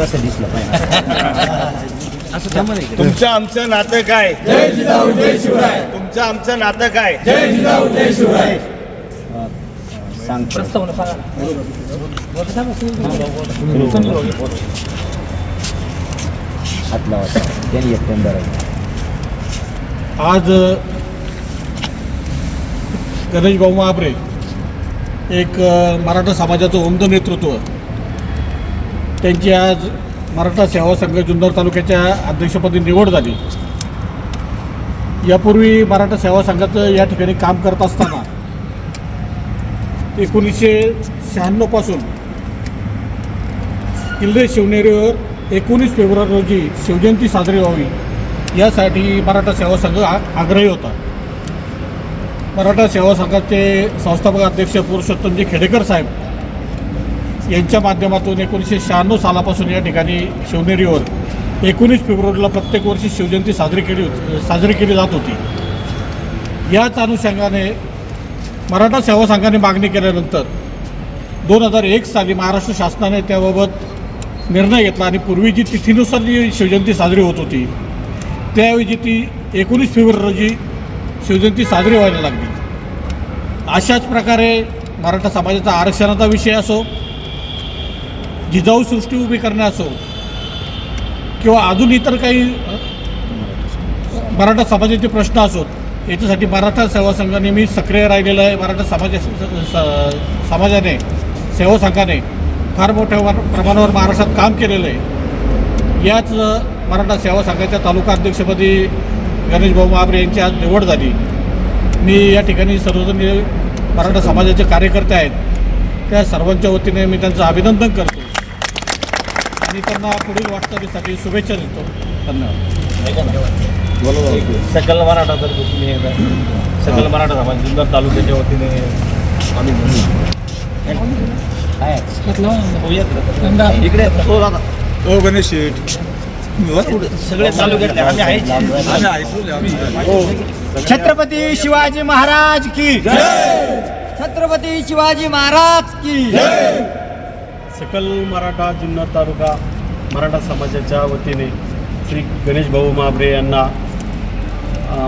तसं दिसलं पाहिजे. असं त्यामध्ये आहे. तुमचं आमचं नातं काय? तुमचं आमचं नातं काय? एक टेंडर आहे आज गणेश भाऊ महाबरे एक मराठा समाजाचं उमद नेतृत्व त्यांची आज मराठा सेवा संघ जुन्नर तालुक्याच्या अध्यक्षपदी निवड झाली. यापूर्वी मराठा सेवा संघाचं या ठिकाणी काम करत असताना एकोणीसशे शहाण्णवपासून किल्ले शिवनेरीवर एकोणीस फेब्रुवारी रोजी शिवजयंती साजरी व्हावी यासाठी मराठा सेवा संघ आग्रही होता. मराठा सेवा संघाचे संस्थापक अध्यक्ष पुरुषोत्तमजी खेडेकर साहेब यांच्या माध्यमातून एकोणीसशे शहाण्णव सालापासून या ठिकाणी शिवनेरीवर एकोणीस फेब्रुवारीला प्रत्येक वर्षी शिवजयंती साजरी केली होती साजरी केली जात होती. याच अनुषंगाने मराठा सेवा संघाने मागणी केल्यानंतर दोन हजार एक साली महाराष्ट्र शासनाने त्याबाबत निर्णय घेतला आणि पूर्वी जी तिथीनुसार जी शिवजयंती साजरी होत होती त्याऐवजी ती एकोणीस फेब्रुवारी रोजी शिवजयंती साजरी व्हायला लागली. अशाच प्रकारे मराठा समाजाचा आरक्षणाचा विषय असो जिजाऊ सृष्टी उभी करणं असो किंवा अजून इतर काही मराठा समाजाचे प्रश्न असोत याच्यासाठी मराठा सेवा संघ नेहमी सक्रिय राहिलेला आहे. मराठा समाजा स- समाजाने सेवा संघाने फार मोठ्या प्रमाणावर महाराष्ट्रात काम केलेलं आहे. याच मराठा सेवा संघाच्या तालुका अध्यक्षपदी गणेश भाऊ महाबरे यांची आज निवड झाली. मी या ठिकाणी सर्वजण मराठा समाजाचे कार्यकर्ते आहेत त्या सर्वांच्या वतीने मी त्यांचं अभिनंदन करतो. आणि त्यांना पुढील वाटचालीसाठी शुभेच्छा देतो. धन्यवाद. सकल मराठा तर तुम्ही एकदा सकल मराठा समाज जुन्नर तालुक्याच्या वतीने आम्ही काय इकडे. इकडे हो दादा. ओ गणेश शेठ. सगळे तालुक्यातले आम्ही आहे आम्ही ऐकू आम्ही छत्रपती शिवाजी महाराज की छत्रपती शिवाजी महाराज की सकल मराठा जुन्नर तालुका मराठा समाजाच्या वतीने श्री गणेश भाऊ महाबरे यांना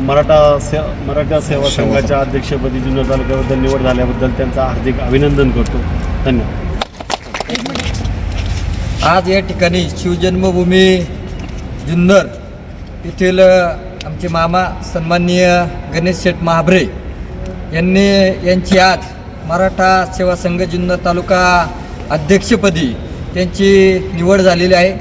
मराठा से मराठा सेवा संघाच्या अध्यक्षपदी जुन्नर तालुक्याबद्दल निवड झाल्याबद्दल त्यांचं हार्दिक अभिनंदन करतो. धन्यवाद. आज या ठिकाणी शिवजन्मभूमी जुन्नर येथील आमचे मामा सन्माननीय गणेश शेठ महाबरे यांनी यांची आज मराठा सेवा संघ जुन्नर तालुका अध्यक्षपदी त्यांची निवड झालेली आहे.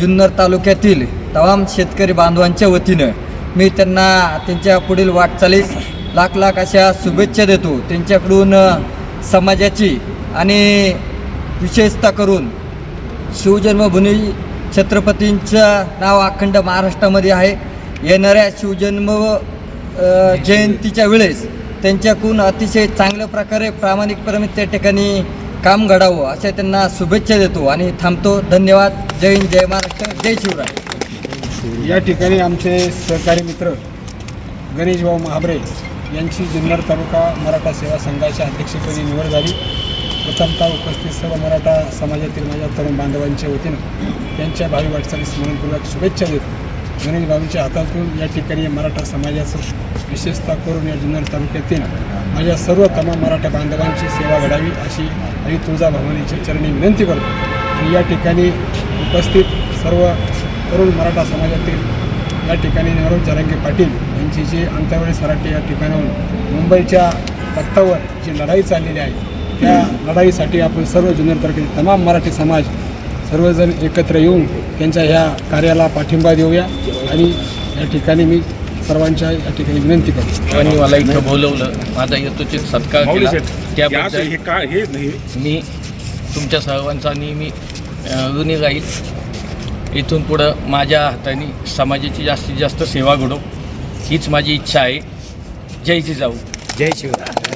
जुन्नर तालुक्यातील तमाम शेतकरी बांधवांच्या वतीनं मी त्यांना त्यांच्या पुढील वाटचालीस लाख लाख अशा शुभेच्छा देतो. त्यांच्याकडून समाजाची आणि विशेषतः करून शिवजन्मभूमी छत्रपतींचं नाव अखंड महाराष्ट्रामध्ये आहे. येणाऱ्या शिवजन्म जयंतीच्या वेळेस त्यांच्याकडून अतिशय चांगल्या प्रकारे प्रामाणिकपणे त्या ठिकाणी काम घडावं अशा त्यांना शुभेच्छा देतो आणि थांबतो. धन्यवाद. जय हिंद जय महाराष्ट्र जय शिवराय. या ठिकाणी आमचे सहकारी मित्र गणेशभाऊ महाबरे यांची जुन्नर तालुका मराठा सेवा संघाच्या अध्यक्षपदी निवड झाली. प्रथमतः उपस्थित सर्व मराठा समाजातील माझ्या तरुण बांधवांच्या वतीनं त्यांच्या भावी वाटचालीस स्मरणपूर्वक शुभेच्छा देतो. गणेश भाऊंच्या हातातून या ठिकाणी मराठा समाजाचं विशेषतः करून या जुन्नर तालुक्यातील माझ्या सर्व तमाम मराठा बांधवांची सेवा घडावी अशी आई तुळजाभवानीच्या चरणी विनंती करतो. आणि या ठिकाणी उपस्थित सर्व तरुण मराठा समाजातील या ठिकाणी नेहरू जरांगे पाटील यांची जी अंतर्वेळी सराटे या ठिकाणाहून मुंबईच्या तख्तावर जी लढाई चाललेली आहे त्या लढाईसाठी आपण सर्व जुन्नर तालुक्यातील तमाम मराठी समाज सर्वजण एकत्र येऊन त्यांच्या ह्या कार्याला पाठिंबा देऊया. आणि या ठिकाणी मी सर्वांच्या या ठिकाणी विनंती करतो. आणि मला इथं बोलवलं. माझा यथोचित सत्कार केला. त्याबद्दल हे काय हे नाही. मी तुमच्या सर्वांचा नेहमी ऋणी राहील. इथून पुढं माझ्या हाताने समाजाची जास्तीत जास्त सेवा घडो. हीच माझी इच्छा आहे. जय जिजाऊ जय शिवराय